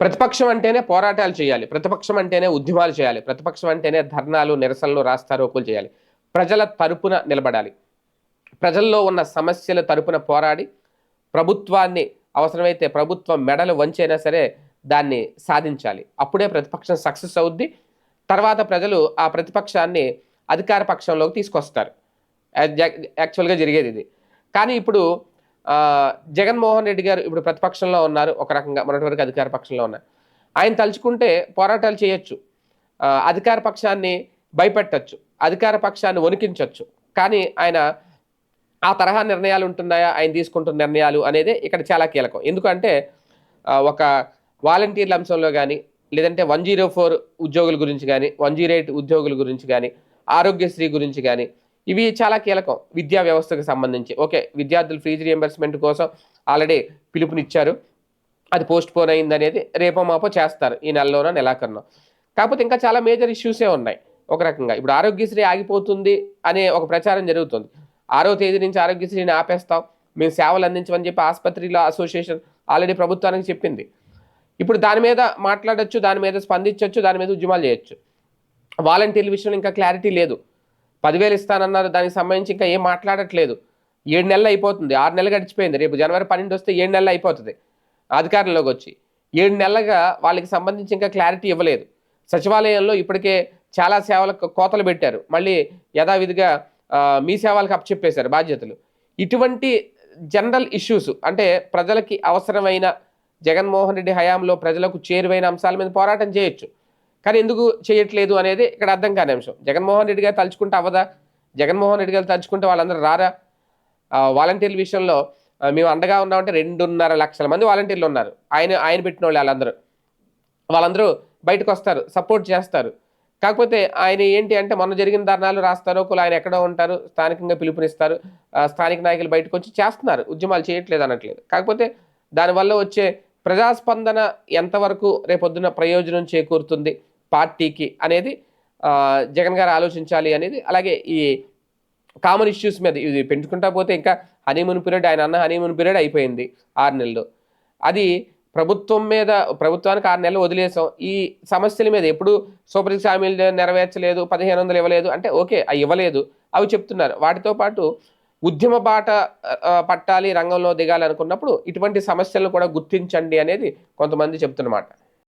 ప్రతిపక్షం అంటేనే పోరాటాలు చేయాలి. ప్రతిపక్షం అంటేనే ఉద్యమాలు చేయాలి. ప్రతిపక్షం అంటేనే ధర్నాలు నిరసనలు రాస్తారోకులు చేయాలి. ప్రజల తరపున నిలబడాలి. ప్రజల్లో ఉన్న సమస్యల తరపున పోరాడి ప్రభుత్వాన్ని అవసరమైతే ప్రభుత్వం మెడలు వంచైనా సరే దాన్ని సాధించాలి. అప్పుడే ప్రతిపక్షం సక్సెస్ అవుద్ది. తర్వాత ప్రజలు ఆ ప్రతిపక్షాన్ని అధికార పక్షంలోకి తీసుకొస్తారు. యాక్చువల్గా జరిగేది ఇది. కానీ ఇప్పుడు జగన్మోహన్ రెడ్డి గారు ఇప్పుడు ప్రతిపక్షంలో ఉన్నారు. ఒక రకంగా మొన్నటి వరకు అధికార పక్షంలో ఉన్నారు. ఆయన తలుచుకుంటే పోరాటాలు చేయొచ్చు. అధికార పక్షాన్ని భయపెట్టచ్చు. అధికార పక్షాన్ని వణికించవచ్చు కానీ ఆయన ఆ తరహా నిర్ణయాలు ఉంటున్నాయా? ఆయన తీసుకుంటున్న నిర్ణయాలు అనేది ఇక్కడ చాలా కీలకం. ఎందుకంటే ఒక వాలంటీర్ల అంశంలో కానీ లేదంటే వన్ జీరో ఫోర్ ఉద్యోగుల గురించి కానీ వన్ జీరో ఎయిట్ ఉద్యోగుల గురించి కానీ ఆరోగ్యశ్రీ గురించి కానీ ఇవి చాలా కీలకం విద్యా వ్యవస్థకు సంబంధించి. ఓకే విద్యార్థులు ఫీజు రియంబర్స్మెంట్ కోసం ఆల్రెడీ పిలుపునిచ్చారు. అది పోస్ట్ పోన్ అయింది అనేది రేపో మాపో చేస్తారు ఈ నెలలోనో నెలాఖరునో. కాకపోతే ఇంకా చాలా మేజర్ ఇష్యూసే ఉన్నాయి. ఒక రకంగా ఇప్పుడు ఆరోగ్యశ్రీ ఆగిపోతుంది అనే ఒక ప్రచారం జరుగుతుంది. ఆరో తేదీ నుంచి ఆరోగ్యశ్రీని ఆపేస్తాం. మేము సేవలు అందించమని చెప్పి ఆసుపత్రిలో అసోసియేషన్ ఆల్రెడీ ప్రభుత్వానికి చెప్పింది. ఇప్పుడు దాని మీద మాట్లాడొచ్చు దాని మీద స్పందించవచ్చు దాని మీద ఉద్యమాలు చేయొచ్చు. వాలంటీర్ల విషయంలో ఇంకా క్లారిటీ లేదు. పదివేలు ఇస్తానన్నారు దానికి సంబంధించి ఇంకా ఏం మాట్లాడట్లేదు. ఏడు నెలలు అయిపోతుంది. ఆరు నెలలు గడిచిపోయింది. రేపు జనవరి పన్నెండు వస్తే ఏడు నెలలు అయిపోతుంది అధికారంలోకి వచ్చి. ఏడు నెలలుగా వాళ్ళకి సంబంధించి ఇంకా క్లారిటీ ఇవ్వలేదు. సచివాలయంలో ఇప్పటికే చాలా సేవలకు కోతలు పెట్టారు. మళ్ళీ యథావిధిగా మీ సేవలకు అప్పచెప్పేశారు బాధ్యతలు. ఇటువంటి జనరల్ ఇష్యూస్ అంటే ప్రజలకి అవసరమైన జగన్మోహన్ రెడ్డి హయాంలో ప్రజలకు చేరువైన అంశాల మీద పోరాటం చేయొచ్చు. కానీ ఎందుకు చేయట్లేదు అనేది ఇక్కడ అర్థం కాని అంశం. జగన్మోహన్ రెడ్డి గారు తలుచుకుంటే అవ్వదా? జగన్మోహన్ రెడ్డి గారు తలుచుకుంటే వాళ్ళందరూ రారా? వాలంటీర్ల విషయంలో మేము అండగా ఉన్నామంటే రెండున్నర లక్షల మంది వాలంటీర్లు ఉన్నారు. ఆయన ఆయన పెట్టిన వాళ్ళు వాళ్ళందరూ. వాళ్ళందరూ బయటకు వస్తారు సపోర్ట్ చేస్తారు. కాకపోతే ఆయన ఏంటి అంటే మొన్న జరిగిన ధర్నాలు రాస్తారు ఒకరు ఆయన ఎక్కడో ఉంటారు స్థానికంగా పిలుపునిస్తారు స్థానిక నాయకులు బయటకు వచ్చి చేస్తున్నారు. ఉద్యమాలు చేయట్లేదు అనట్లేదు. కాకపోతే దానివల్ల వచ్చే ప్రజాస్పందన ఎంతవరకు రేపొద్దున ప్రయోజనం చేకూరుతుంది? పార్టీకి అనేది జగన్ గారు ఆలోచించాలి అనేది అలాగే ఈ కామన్ ఇష్యూస్ మీద ఇది పెంచుకుంటా పోతే ఇంకా హనీమూన్ పీరియడ్ ఆయన అన్న హనీమూన్ పీరియడ్ అయిపోయింది ఆరు నెలలు. అది ప్రభుత్వం మీద ప్రభుత్వానికి ఆరు నెలలు వదిలేసాం. ఈ సమస్యల మీద ఎప్పుడు సూపర్ హామీలు నెరవేర్చలేదు పదిహేను వందలు ఇవ్వలేదు అంటే ఓకే అవి ఇవ్వలేదు. అవి చెప్తున్నారు. వాటితో పాటు ఉద్యమ బాట పట్టాలి రంగంలో దిగాలి అనుకున్నప్పుడు ఇటువంటి సమస్యలను కూడా గుర్తించండి అనేది కొంతమంది చెప్తున్నమాట.